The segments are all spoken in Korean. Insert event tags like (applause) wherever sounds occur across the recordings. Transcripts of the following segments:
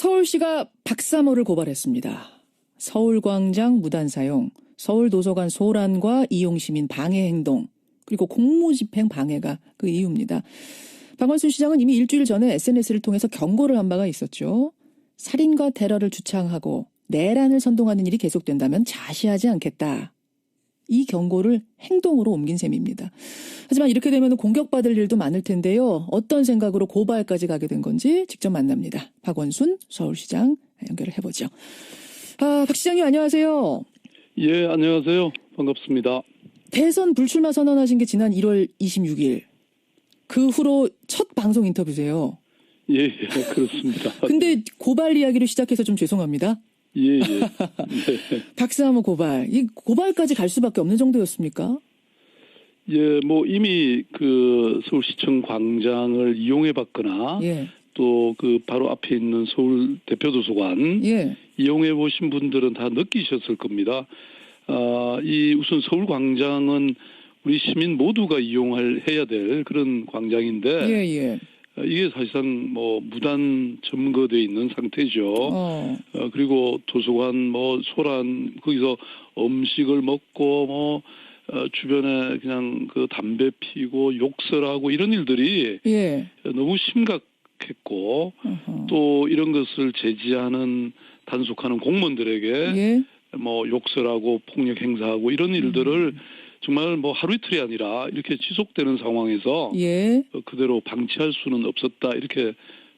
서울시가 박사모를 고발했습니다. 서울광장 무단 사용, 서울도서관 소란과 이용시민 방해 행동, 그리고 공무집행 방해가 그 이유입니다. 박원순 시장은 이미 일주일 전에 SNS를 통해서 경고를 한 바가 있었죠. 살인과 테러를 주창하고 내란을 선동하는 일이 계속된다면 자시하지 않겠다. 이 경고를 행동으로 옮긴 셈입니다. 하지만 이렇게 되면 공격받을 일도 많을 텐데요. 어떤 생각으로 고발까지 가게 된 건지 직접 만납니다. 박원순 서울시장 연결을 해보죠. 아, 박 시장님 안녕하세요. 예, 안녕하세요. 반갑습니다. 대선 불출마 선언하신 게 지난 1월 26일. 그 후로 첫 방송 인터뷰세요. 예, 예, 그렇습니다. 근데 고발 이야기로 시작해서 좀 죄송합니다. 예, 예. (laughs) 네. 박사모 고발. 이 고발까지 갈 수밖에 없는 정도였습니까? 예, 뭐 이미 그 서울시청 광장을 이용해 봤거나 예. 또그 바로 앞에 있는 서울 대표도서관 예. 이용해 보신 분들은 다 느끼셨을 겁니다. 아, 이 우선 서울 광장은 우리 시민 모두가 이용할 해야 될 그런 광장인데 예, 예. 어, 이게 사실상 뭐 무단 점거돼 있는 상태죠. 어. 어, 그리고 도서관 뭐 소란 거기서 음식을 먹고 뭐 어, 주변에 그냥 그 담배 피고 욕설하고 이런 일들이 예. 너무 심각했고 어허. 또 이런 것을 제지하는 단속하는 공무원들에게 예. 뭐 욕설하고 폭력 행사하고 이런 일들을 음. 정말 뭐 하루 이틀이 아니라 이렇게 지속되는 상황에서 예. 어, 그대로 방치할 수는 없었다 이렇게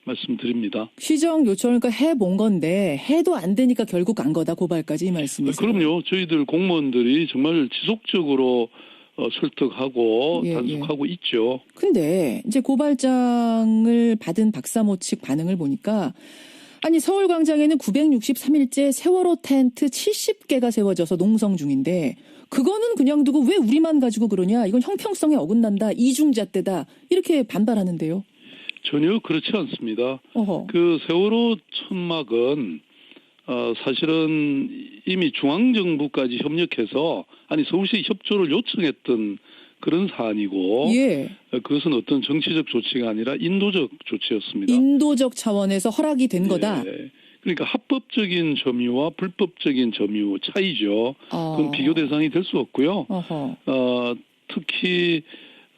말씀드립니다. 시정 요청을 그러니까 해본 건데 해도 안 되니까 결국 간 거다 고발까지 이 말씀이세요. 아, 그럼요. 저희들 공무원들이 정말 지속적으로 어, 설득하고 예, 단속하고 있죠. 근데 이제 고발장을 받은 박사모 측 반응을 보니까 아니 서울광장에는 963일째 세월호 텐트 70개가 세워져서 농성 중인데 그거는 그냥 두고 왜 우리만 가지고 그러냐 이건 형평성에 어긋난다 이중잣대다 이렇게 반발하는데요. 전혀 그렇지 않습니다. 어허. 그 세월호 천막은 어, 사실은 이미 중앙정부까지 협력해서 아니 서울시 협조를 요청했던 그런 사안이고 예. 어, 그것은 어떤 정치적 조치가 아니라 인도적 조치였습니다. 인도적 차원에서 허락이 된 거다. 예. 그러니까 합법적인 점유와 불법적인 점유 차이죠. 어. 그건 비교 대상이 될 수 없고요. 어허. 어, 특히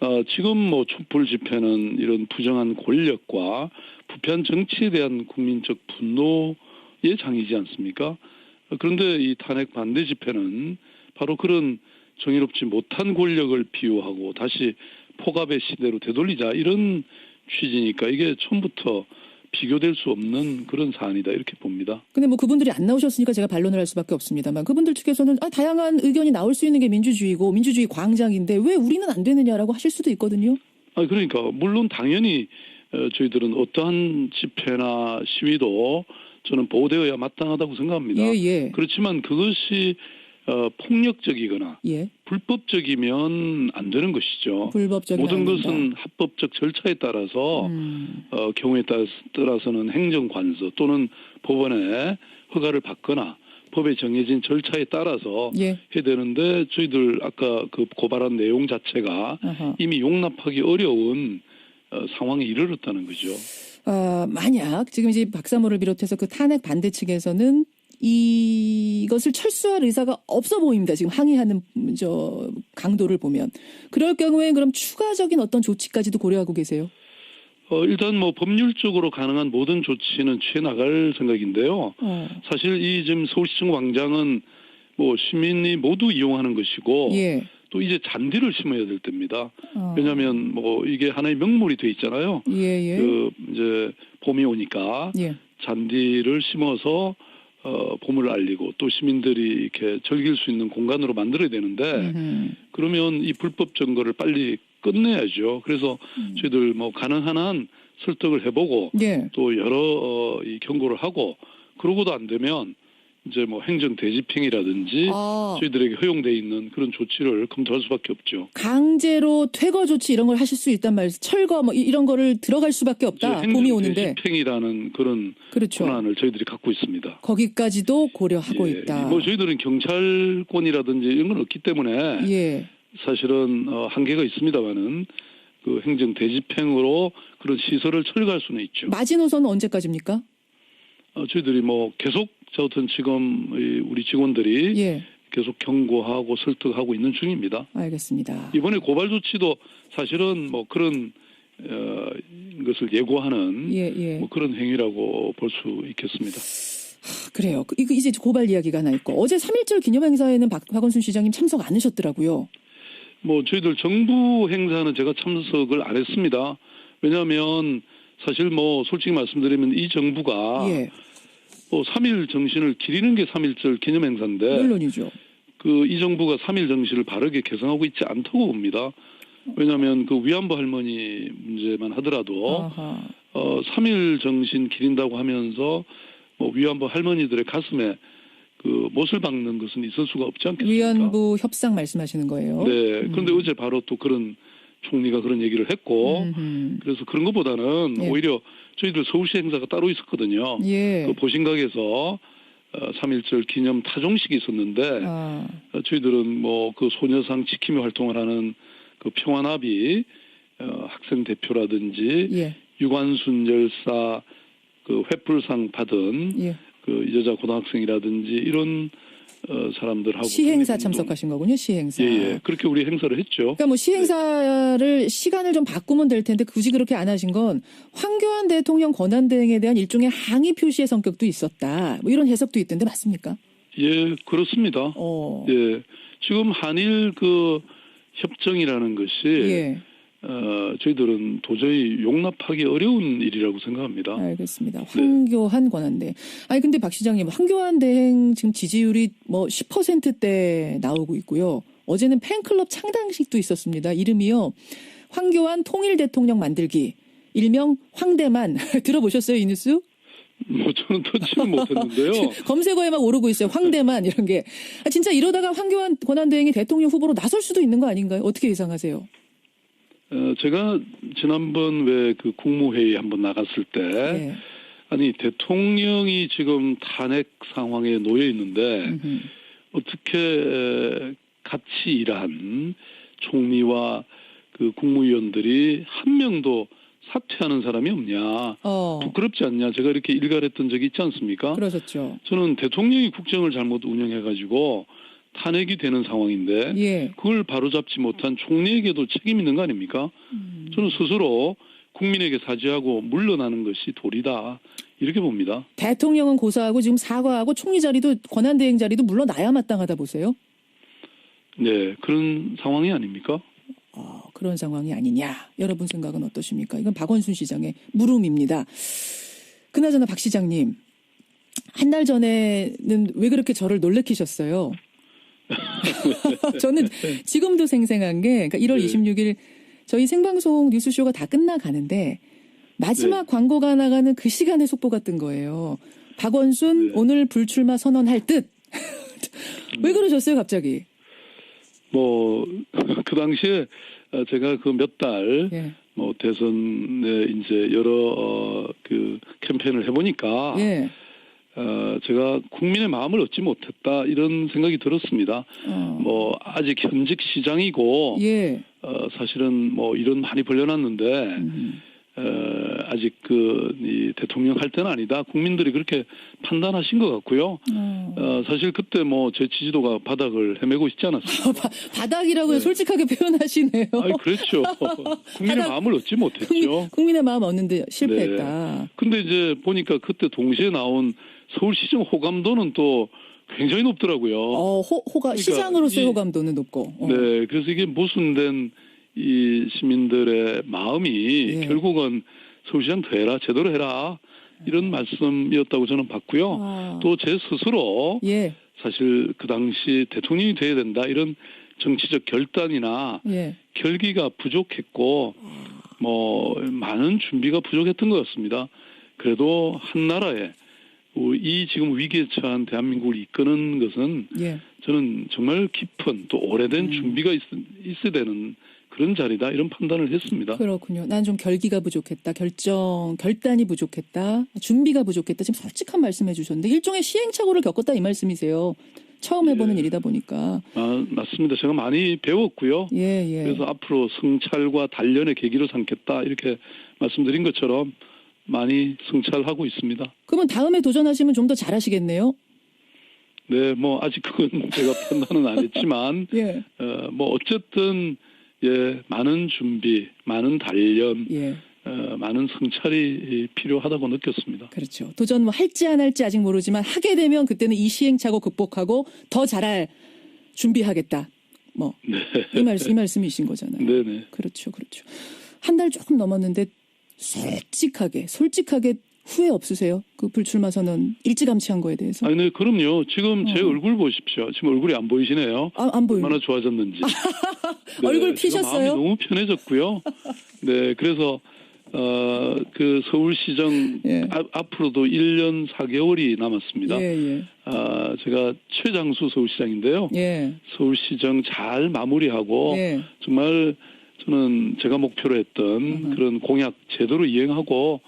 어, 지금 뭐 촛불 집회는 이런 부정한 권력과 부패한 정치에 대한 국민적 분노의 장이지 않습니까? 어, 그런데 이 탄핵 반대 집회는 바로 그런 정의롭지 못한 권력을 비유하고 다시 포갑의 시대로 되돌리자 이런 취지니까 이게 처음부터 비교될 수 없는 그런 사안이다 이렇게 봅니다. 근데 뭐 그분들이 안 나오셨으니까 제가 반론을 할 수밖에 없습니다만 그분들 측에서는 아, 다양한 의견이 나올 수 있는 게 민주주의고 민주주의 광장인데 왜 우리는 안 되느냐라고 하실 수도 있거든요. 아 그러니까 물론 당연히 어, 저희들은 어떠한 집회나 시위도 저는 보호되어야 마땅하다고 생각합니다. 예, 예. 그렇지만 그것이 어, 폭력적이거나 예. 불법적이면 안 되는 것이죠. 모든. 것은 합법적 절차에 따라서 음, 어, 경우에 따라- 따라서는 행정관서 또는 법원에 허가를 받거나 법에 정해진 절차에 따라서 예. 해야 되는데 저희들 아까 그 고발한 내용 자체가 아하. 이미 용납하기 어려운 어, 상황에 이르렀다는 거죠. 아, 만약 지금 이제 박사모를 비롯해서 그 탄핵 반대 측에서는 이것을 철수할 의사가 없어 보입니다. 지금 항의하는 저 강도를 보면 그럴 경우에 그럼 추가적인 어떤 조치까지도 고려하고 계세요. 어, 일단 뭐 법률적으로 가능한 모든 조치는 취해 나갈 생각인데요. 어. 사실 이 지금 서울시청 광장은 뭐 시민이 모두 이용하는 것이고 예. 또 이제 잔디를 심어야 될 때입니다. 어. 왜냐하면 뭐 이게 하나의 명물이 돼 있잖아요. 예, 예. 그 이제 봄이 오니까 예. 잔디를 심어서 어, 봄을 알리고 또 시민들이 이렇게 즐길 수 있는 공간으로 만들어야 되는데 음흠. 그러면 이 불법 점거를 빨리 끝내야죠. 그래서 음. 저희들 뭐 가능한 한 설득을 해보고 예. 또 여러 어, 이 경고를 하고 그러고도 안 되면 이제 뭐 행정 대집행이라든지 아, 저희들에게 허용돼 있는 그런 조치를 검토할 수밖에 없죠. 강제로 퇴거 조치 이런 걸 하실 수 있단 말이에요. 철거 뭐 이- 이런 거를 들어갈 수밖에 없다. 봄이 오는데. 대집행이라는 그런 그렇죠. 권한을 저희들이 갖고 있습니다. 거기까지도 고려하고 예, 있다. 뭐 저희들은 경찰권이라든지 이런 건 없기 때문에 예. 사실은 어, 한계가 있습니다만은 그 행정 대집행으로 그런 시설을 철거할 수는 있죠. 마지노선은 언제까지입니까? 어, 저희들이 뭐 계속 저 어떤 지금 이 우리 직원들이 예, 계속 경고하고 설득하고 있는 중입니다. 알겠습니다. 이번에 고발 조치도 사실은 뭐 그런 어, 것을 예고하는 예, 예. 뭐 그런 행위라고 볼 수 있겠습니다. 그래요. 그- 이거 이제 고발 이야기가 하나 있고 어제 3.1절 기념 행사에는 박, 박원순 시장님 참석 안 하셨더라고요. 뭐 저희들 정부 행사는 제가 참석을 안 했습니다. 왜냐하면 사실 뭐 솔직히 말씀드리면 이 정부가 예, 뭐 3일 정신을 기리는 게 3.1절 기념 행사인데 물론이죠. 그 이 정부가 3일 정신을 바르게 개성하고 있지 않다고 봅니다. 왜냐하면 그 위안부 할머니 문제만 하더라도 아하. 어 3일 정신 기린다고 하면서 뭐 위안부 할머니들의 가슴에 그 못을 박는 것은 있을 수가 없지 않겠습니까? 위안부 협상 말씀하시는 거예요. 네. 그런데 어제 바로 또 그런 총리가 그런 얘기를 했고 음흠. 그래서 그런 것보다는 예. 오히려 저희들 서울시 행사가 따로 있었거든요. 예. 그 보신각에서 어, 3.1절 기념 타종식이 있었는데 아, 어, 저희들은 뭐 그 소녀상 지킴이 활동을 하는 그 평화나비 어, 학생 대표라든지 예, 유관순 열사 그 횃불상 받은 예. 그 여자 고등학생이라든지 이런 어, 사람들하고 시행사 참석하신 거군요. 시행사. 예, 예. 그렇게 우리 행사를 했죠. 그러니까 뭐 시행사를 시간을 좀 바꾸면 될 텐데 굳이 그렇게 안 하신 건 황교안 대통령 권한 대행에 대한 일종의 항의 표시의 성격도 있었다. 뭐 이런 해석도 있던데 맞습니까? 예, 그렇습니다. 어. 예. 지금 한일 그 협정이라는 것이 예. 어, 저희들은 도저히 용납하기 어려운 일이라고 생각합니다. 알겠습니다. 황교안 권한대. 아니 근데 박 시장님 황교안 대행 지금 지지율이 뭐 10%대 나오고 있고요. 어제는 팬클럽 창당식도 있었습니다. 이름이요. 황교안 통일 대통령 만들기. 일명 황대만 (laughs) 들어보셨어요 이 뉴스? 뭐 저는 터치를 못했는데요. (laughs) 검색어에 막 오르고 있어요. 황대만 이런 게. 아, 진짜 이러다가 황교안 권한대행이 대통령 후보로 나설 수도 있는 거 아닌가요? 어떻게 예상하세요? 어, 제가 지난번 왜 그 국무회의 한번 나갔을 때 예. 아니 대통령이 지금 탄핵 상황에 놓여 있는데 음흠. 어떻게 에, 같이 일한 총리와 그 국무위원들이 한 명도 사퇴하는 사람이 없냐 어, 부끄럽지 않냐 제가 이렇게 일갈했던 적이 있지 않습니까? 그러셨죠. 저는 대통령이 국정을 잘못 운영해가지고 탄핵이 되는 상황인데 예. 그걸 바로잡지 못한 총리에게도 책임 있는 거 아닙니까? 음. 저는 스스로 국민에게 사죄하고 물러나는 것이 도리다 이렇게 봅니다. 대통령은 고사하고 지금 사과하고 총리 자리도 권한 대행 자리도 물러나야 마땅하다 보세요. 네 그런 상황이 아닙니까? 어, 그런 상황이 아니냐. 여러분 생각은 어떠십니까? 이건 박원순 시장의 물음입니다. 그나저나 박 시장님. 한 달 전에는 왜 그렇게 저를 놀래키셨어요? (laughs) 저는 지금도 생생한 게 그러니까 1월 네. 26일 저희 생방송 뉴스쇼가 다 끝나가는데 마지막 네. 광고가 나가는 그 시간에 속보가 뜬 거예요. 박원순 네. 오늘 불출마 선언할 듯. 왜 그러셨어요, 갑자기? 뭐 (laughs) 그 당시에 어, 제가 그 몇 달뭐 예. 대선에 이제 여러 어, 그 캠페인을 해보니까 예. 어, 제가 국민의 마음을 얻지 못했다 이런 생각이 들었습니다. 어. 뭐 아직 현직 시장이고 예. 어, 사실은 뭐 이런 많이 벌려놨는데 음. 어, 아직 그 이 대통령 할 때는 아니다. 국민들이 그렇게 판단하신 것 같고요. 어. 어, 사실 그때 뭐 제 지지도가 바닥을 헤매고 있지 않았습니까? (laughs) 바, 바닥이라고 네. 솔직하게 표현하시네요. 아니 그렇죠. 국민의 바닥- 마음을 얻지 국민, 못했죠. 국민 의 마음 얻는데 실패했다. 근데 이제 보니까 그때 동시에 나온 서울시정 호감도는 또 굉장히 높더라고요. 어, 호, 호가 그러니까 시장으로서의 이- 호감도는 높고. 어. 네, 그래서 이게 모순된 이 시민들의 마음이 예. 결국은 서울시장 되라, 제대로 해라 이런 말씀이었다고 저는 봤고요. 아. 또제 스스로 예, 사실 그 당시 대통령이 돼야 된다 이런 정치적 결단이나 예. 결기가 부족했고 뭐 많은 준비가 부족했던 것 같습니다. 그래도 한 나라에 이 지금 위기에 처한 대한민국을 이끄는 것은 예. 저는 정말 깊은 또 오래된 음. 준비가 있, 있어야 되는 그런 자리다 이런 판단을 했습니다. 그렇군요. 난 좀 결기가 부족했다. 결정, 결단이 부족했다. 준비가 부족했다. 지금 솔직한 말씀해 주셨는데 일종의 시행착오를 겪었다 이 말씀이세요. 처음 해보는 예. 일이다 보니까. 아, 맞습니다. 제가 많이 배웠고요. 예, 예. 그래서 앞으로 성찰과 단련의 계기로 삼겠다 이렇게 말씀드린 것처럼 많이 성찰하고 있습니다. 그러면 다음에 도전하시면 좀 더 잘하시겠네요. 네, 뭐 아직 그건 (laughs) 제가 판단은 안 했지만 (laughs) 예, 어, 뭐 어쨌든 예 많은 준비, 많은 단련, 예, 어, 많은 성찰이 필요하다고 느꼈습니다. 그렇죠. 도전 뭐 할지 안 할지 아직 모르지만 하게 되면 그때는 이 시행착오 극복하고 더 잘할 준비하겠다. 뭐이 말씀 이 말씀이신 거잖아요. (laughs) 네, 네. 그렇죠, 그렇죠. 한 달 조금 넘었는데 솔직하게 솔직하게 후회 없으세요? 그 불출마 선언 일찌감치 한 거에 대해서? 아니, 네, 그럼요. 지금 제 어. 얼굴 보십시오. 지금 얼굴이 안 보이시네요. 아, 안 보여요. 얼마나 좋아졌는지. (laughs) 얼굴 지금 피셨어요? 마음이 너무 편해졌고요. 네, 그래서 어, 그 서울시정 예. 아- 앞으로도 1년 4개월이 남았습니다. 예, 예, 아, 제가 최장수 서울시장인데요. 예, 서울시정 잘 마무리하고 예. 정말 저는 제가 목표로 했던 어허. 그런 공약 제대로 이행하고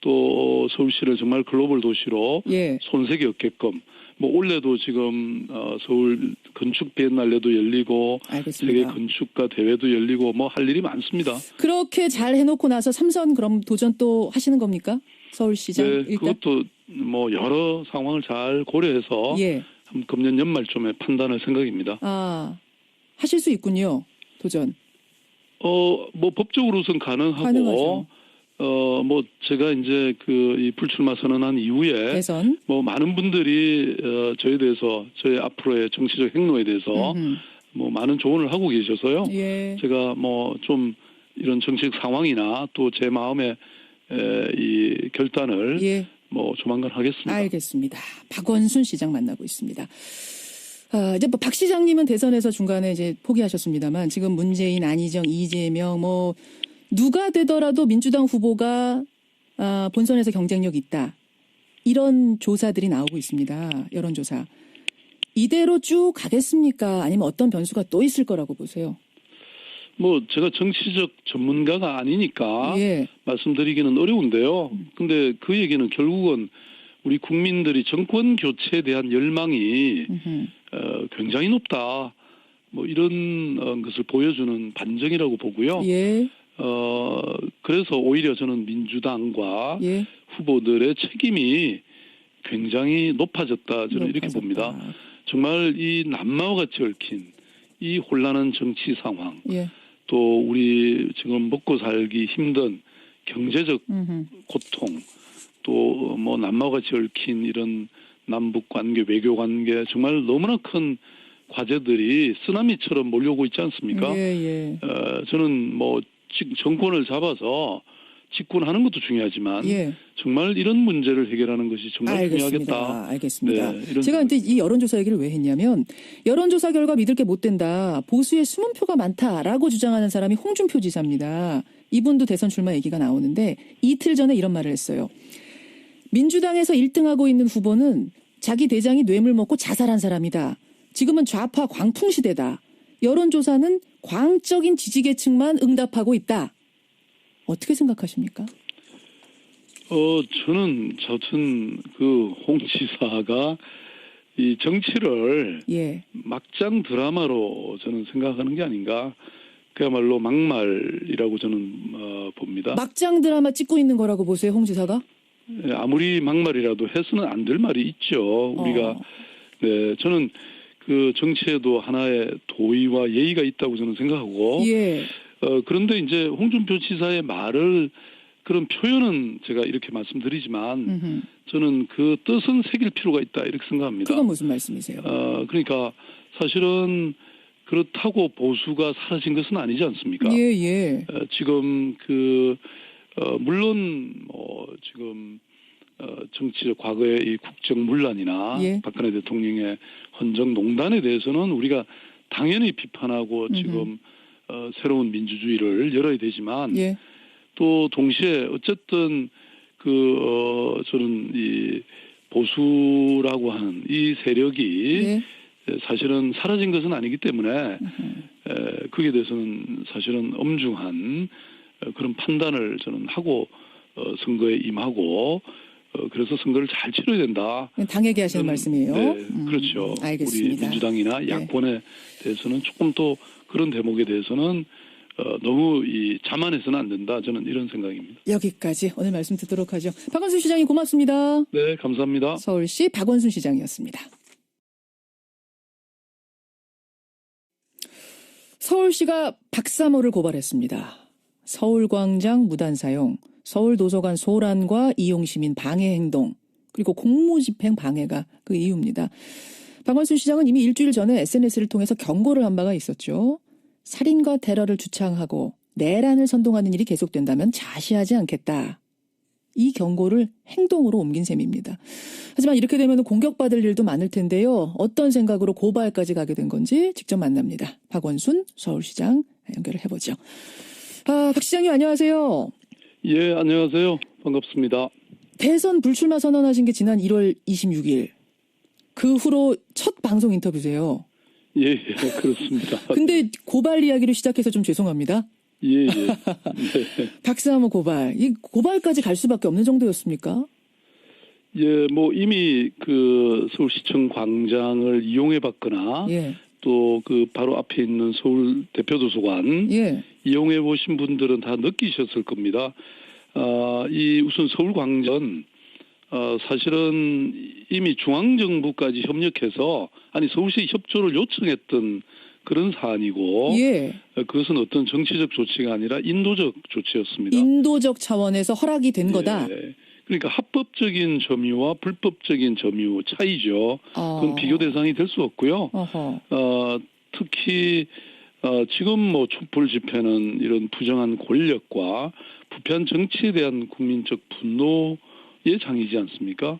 또 서울시를 정말 글로벌 도시로 예. 손색이 없게끔 뭐 올해도 지금 어, 서울 건축 비엔날레도 열리고 세계 알겠습니다. 건축가 대회도 열리고 뭐 할 일이 많습니다. 그렇게 잘 해놓고 나서 삼선 그럼 도전 또 하시는 겁니까? 서울시장 네, 일단 그것도 뭐 여러 상황을 잘 고려해서 예. 한 금년 연말쯤에 판단할 생각입니다. 아 하실 수 있군요. 도전 어, 뭐 법적으로선 가능하고 가능하죠. 어, 뭐 제가 이제 그 이 불출마 선언한 이후에 대선. 뭐 많은 분들이 어, 저에 대해서 저의 앞으로의 정치적 행로에 대해서 음흠. 뭐 많은 조언을 하고 계셔서요. 예. 제가 뭐 좀 이런 정치적 상황이나 또 제 마음의 에, 이 결단을 예. 뭐 조만간 하겠습니다. 알겠습니다. 박원순 시장 만나고 있습니다. 아, 이제 뭐 박 시장님은 대선에서 중간에 이제 포기하셨습니다만 지금 문재인, 안희정, 이재명 뭐 누가 되더라도 민주당 후보가 아, 본선에서 경쟁력 있다. 이런 조사들이 나오고 있습니다. 여론조사. 이대로 쭉 가겠습니까? 아니면 어떤 변수가 또 있을 거라고 보세요? 뭐 제가 정치적 전문가가 아니니까 예. 말씀드리기는 어려운데요. 근데 그 얘기는 결국은 우리 국민들이 정권 교체에 대한 열망이 음흠. 어, 굉장히 높다. 뭐 이런 어, 것을 보여주는 반증이라고 보고요. 예. 어 그래서 오히려 저는 민주당과 예. 후보들의 책임이 굉장히 높아졌다 저는 이렇게 높아졌다. 봅니다. 정말 이 남마와 같이 얽힌 이 혼란한 정치 상황 예. 또 우리 지금 먹고 살기 힘든 경제적 음흠. 고통 또 뭐 남마와 같이 얽힌 이런 남북 관계 외교 관계 정말 너무나 큰 과제들이 쓰나미처럼 몰려오고 있지 않습니까? 예, 예. 어, 저는 뭐 지- 정권을 잡아서 집권하는 것도 중요하지만 예. 정말 이런 문제를 해결하는 것이 정말 알겠습니다. 중요하겠다. 알겠습니다. 네, 제가 이제 이 여론조사 얘기를 왜 했냐면 여론조사 결과 믿을 게 못 된다. 보수의 숨은 표가 많다라고 주장하는 사람이 홍준표 지사입니다. 이분도 대선 출마 얘기가 나오는데 이틀 전에 이런 말을 했어요. 민주당에서 1등하고 있는 후보는 자기 대장이 뇌물 먹고 자살한 사람이다. 지금은 좌파 광풍 시대다. 여론조사는 광적인 지지계층만 응답하고 있다. 어떻게 생각하십니까? 어 저는 저튼 그 홍 지사가 이 정치를 예. 막장 드라마로 저는 생각하는 게 아닌가. 그야말로 막말이라고 저는 어, 봅니다. 막장 드라마 찍고 있는 거라고 보세요, 홍 지사가? 예, 아무리 막말이라도 해서는 안 될 말이 있죠. 우리가 어. 네 저는 그 정치에도 하나의 도의와 예의가 있다고 저는 생각하고 예. 어, 그런데 이제 홍준표 지사의 말을 그런 표현은 제가 이렇게 말씀드리지만 음흠. 저는 그 뜻은 새길 필요가 있다 이렇게 생각합니다. 그건 무슨 말씀이세요? 어, 그러니까 사실은 그렇다고 보수가 사라진 것은 아니지 않습니까? 예, 예. 어, 지금 그 어, 물론 뭐 지금 어, 정치적 과거의 이 국정 문란이나 예. 박근혜 대통령의 헌정 농단에 대해서는 우리가 당연히 비판하고 음흠. 지금 어, 새로운 민주주의를 열어야 되지만 예. 또 동시에 어쨌든 그 어, 저는 이 보수라고 하는 이 세력이 예. 사실은 사라진 것은 아니기 때문에 음흠. 에, 거기에 대해서는 사실은 엄중한 어, 그런 판단을 저는 하고 어, 선거에 임하고 어, 그래서 선거를 잘 치러야 된다. 당에게 하시는 음, 말씀이에요. 네, 음, 그렇죠. 알겠습니다. 우리 민주당이나 네. 야권에 대해서는 조금 또 그런 대목에 대해서는 어, 너무 이 자만해서는 안 된다. 저는 이런 생각입니다. 여기까지 오늘 말씀 듣도록 하죠. 박원순 시장님 고맙습니다. 네, 감사합니다. 서울시 박원순 시장이었습니다. 서울시가 박사모를 고발했습니다. 서울광장 무단 사용, 서울도서관 소란과 이용시민 방해 행동, 그리고 공무집행 방해가 그 이유입니다. 박원순 시장은 이미 일주일 전에 SNS를 통해서 경고를 한 바가 있었죠. 살인과 테러를 주창하고 내란을 선동하는 일이 계속된다면 자시하지 않겠다. 이 경고를 행동으로 옮긴 셈입니다. 하지만 이렇게 되면 공격받을 일도 많을 텐데요. 어떤 생각으로 고발까지 가게 된 건지 직접 만납니다. 박원순 서울시장 연결을 해보죠. 아, 박 시장님 안녕하세요. 예, 안녕하세요. 반갑습니다. 대선 불출마 선언하신 게 지난 1월 26일. 그 후로 첫 방송 인터뷰세요. 예, 예, 그렇습니다. (laughs) 근데 고발 이야기를 시작해서 좀 죄송합니다. 예, 예. (laughs) 네. 박사모 고발. 이 고발까지 갈 수밖에 없는 정도였습니까? 예, 뭐 이미 그 서울시청 광장을 이용해 봤거나 예. 또그 바로 앞에 있는 서울 대표도서관 예. 이용해 보신 분들은 다 느끼셨을 겁니다. 아, 이 우선 서울 광전 어, 사실은 이미 중앙정부까지 협력해서 아니 서울시 협조를 요청했던 그런 사안이고 예. 어, 그것은 어떤 정치적 조치가 아니라 인도적 조치였습니다. 인도적 차원에서 허락이 된 거다. 예. 그러니까 합법적인 점유와 불법적인 점유 차이죠. 어. 그건 비교 대상이 될 수 없고요. 어허. 어, 특히 어, 지금 뭐 촛불 집회는 이런 부정한 권력과 부패한 정치에 대한 국민적 분노의 장이지 않습니까?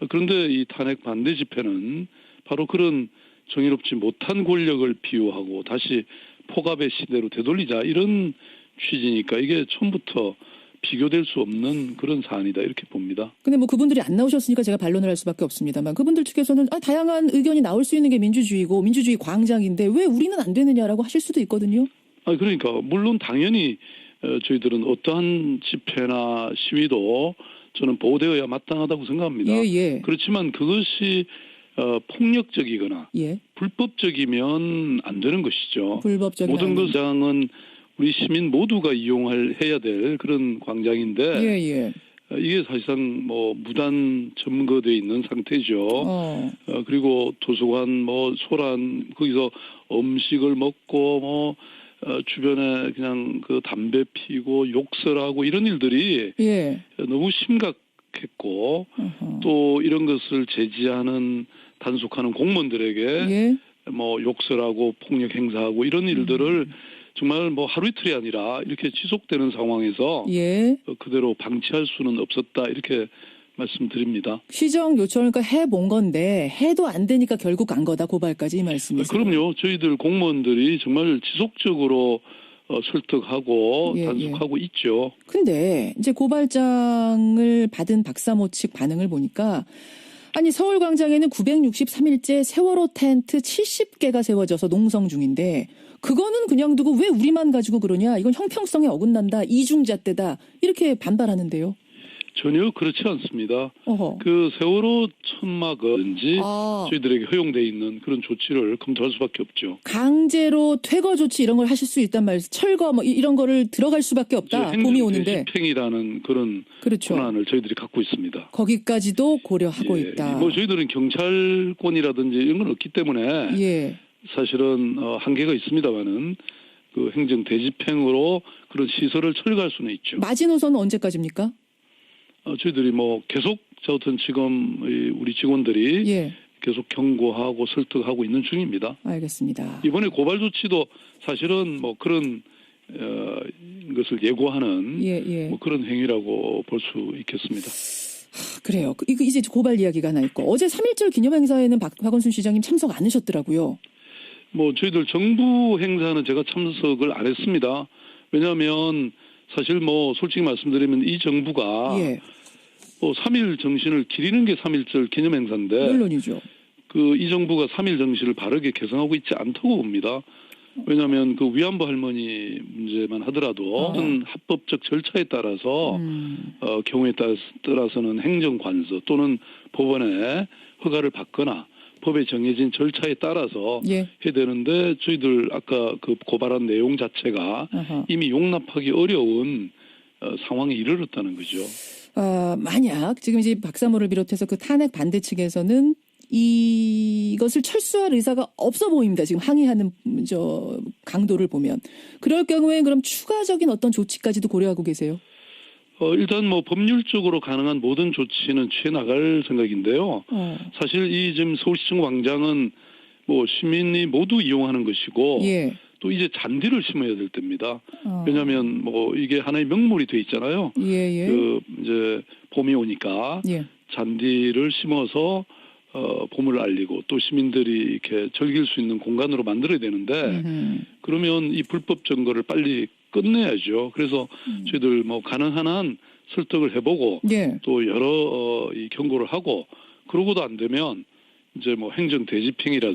어, 그런데 이 탄핵 반대 집회는 바로 그런 정의롭지 못한 권력을 비유하고 다시 폭압의 시대로 되돌리자 이런 취지니까 이게 처음부터 비교될 수 없는 그런 사안이다 이렇게 봅니다. 근데 뭐 그분들이 안 나오셨으니까 제가 반론을 할 수밖에 없습니다만 그분들 측에서는 아, 다양한 의견이 나올 수 있는 게 민주주의고 민주주의 광장인데 왜 우리는 안 되느냐라고 하실 수도 있거든요. 아 그러니까 물론 당연히 어, 저희들은 어떠한 집회나 시위도 저는 보호되어야 마땅하다고 생각합니다. 예, 예. 그렇지만 그것이 어, 폭력적이거나 예. 불법적이면 안 되는 것이죠. 불법적인 모든 것장은 우리 시민 모두가 이용할 해야 될 그런 광장인데 예, 예. 어, 이게 사실상 뭐 무단 점거돼 있는 상태죠. 어. 어, 그리고 도서관 뭐 소란 거기서 음식을 먹고 뭐 어, 주변에 그냥 그 담배 피고 욕설하고 이런 일들이 예. 너무 심각했고 어허. 또 이런 것을 제지하는 단속하는 공무원들에게 예. 뭐 욕설하고 폭력 행사하고 이런 일들을 음. 정말 뭐 하루 이틀이 아니라 이렇게 지속되는 상황에서 예. 어, 그대로 방치할 수는 없었다 이렇게 말씀드립니다. 시정 요청을 그러니까 해본 건데 해도 안 되니까 결국 간 거다 고발까지 이 말씀이세요. 그럼요. 저희들 공무원들이 정말 지속적으로 어, 설득하고 예, 단속하고 있죠. 근데 이제 고발장을 받은 박사모 측 반응을 보니까 아니 서울광장에는 963일째 세월호 텐트 70개가 세워져서 농성 중인데 그거는 그냥 두고 왜 우리만 가지고 그러냐 이건 형평성에 어긋난다 이중잣대다 이렇게 반발하는데요. 전혀 그렇지 않습니다. 어허. 그 세월호 천막은지 아, 저희들에게 허용돼 있는 그런 조치를 검토할 수밖에 없죠. 강제로 퇴거 조치 이런 걸 하실 수 있단 말이에요. 철거 뭐 이- 이런 거를 들어갈 수밖에 없다. 봄이 오는데 행위라는 그런 그렇죠. 권한을 저희들이 갖고 있습니다. 거기까지도 고려하고 예, 있다. 뭐 저희들은 경찰권이라든지 이런 건 없기 때문에 예. 사실은 어, 한계가 있습니다만은 그 행정 대집행으로 그런 시설을 철거할 수는 있죠. 마지노선은 언제까지입니까? 어, 저희들이 뭐 계속 저 어떤 지금 이 우리 직원들이 예. 계속 경고하고 설득하고 있는 중입니다. 알겠습니다. 이번에 고발 조치도 사실은 뭐 그런 어, 것을 예고하는 예, 예. 뭐 그런 행위라고 볼 수 있겠습니다. 그래요. 그- 이거 이제 고발 이야기가 하나 있고 어제 3.1절 기념 행사에는 박, 박원순 시장님 참석 안 하셨더라고요. 뭐 저희들 정부 행사는 제가 참석을 안 했습니다. 왜냐하면 사실 뭐 솔직히 말씀드리면 이 정부가 예. 뭐 3일 정신을 기리는 게 3.1절 기념 행사인데 물론이죠. 그 이 정부가 3일 정신을 바르게 개성하고 있지 않다고 봅니다. 왜냐하면 그 위안부 할머니 문제만 하더라도 어. 합법적 절차에 따라서 음, 어, 경우에 따라- 따라서는 행정 관서 또는 법원에 허가를 받거나 법에 정해진 절차에 따라서 예. 해야 되는데 저희들 아까 그 고발한 내용 자체가 아하. 이미 용납하기 어려운 어, 상황에 이르렀다는 거죠. 어, 만약 지금 이제 박사모를 비롯해서 그 탄핵 반대 측에서는 이것을 철수할 의사가 없어 보입니다. 지금 항의하는 저 강도를 보면 그럴 경우에 그럼 추가적인 어떤 조치까지도 고려하고 계세요? 어, 일단 뭐 법률적으로 가능한 모든 조치는 취해 나갈 생각인데요. 어. 사실 이 지금 서울시청 광장은 뭐 시민이 모두 이용하는 것이고 예. 또 이제 잔디를 심어야 될 때입니다. 어. 왜냐하면 뭐 이게 하나의 명물이 돼 있잖아요. 예, 예. 그 이제 봄이 오니까 예. 잔디를 심어서 어 봄을 알리고 또 시민들이 이렇게 즐길 수 있는 공간으로 만들어야 되는데 음흠. 그러면 이 불법 점거를 빨리 끝내야죠. 그래서 음. 저희들 뭐 가능한 한 설득을 해보고 예. 또 여러 어, 이 경고를 하고 그러고도 안 되면 이제 뭐 행정 대집행이라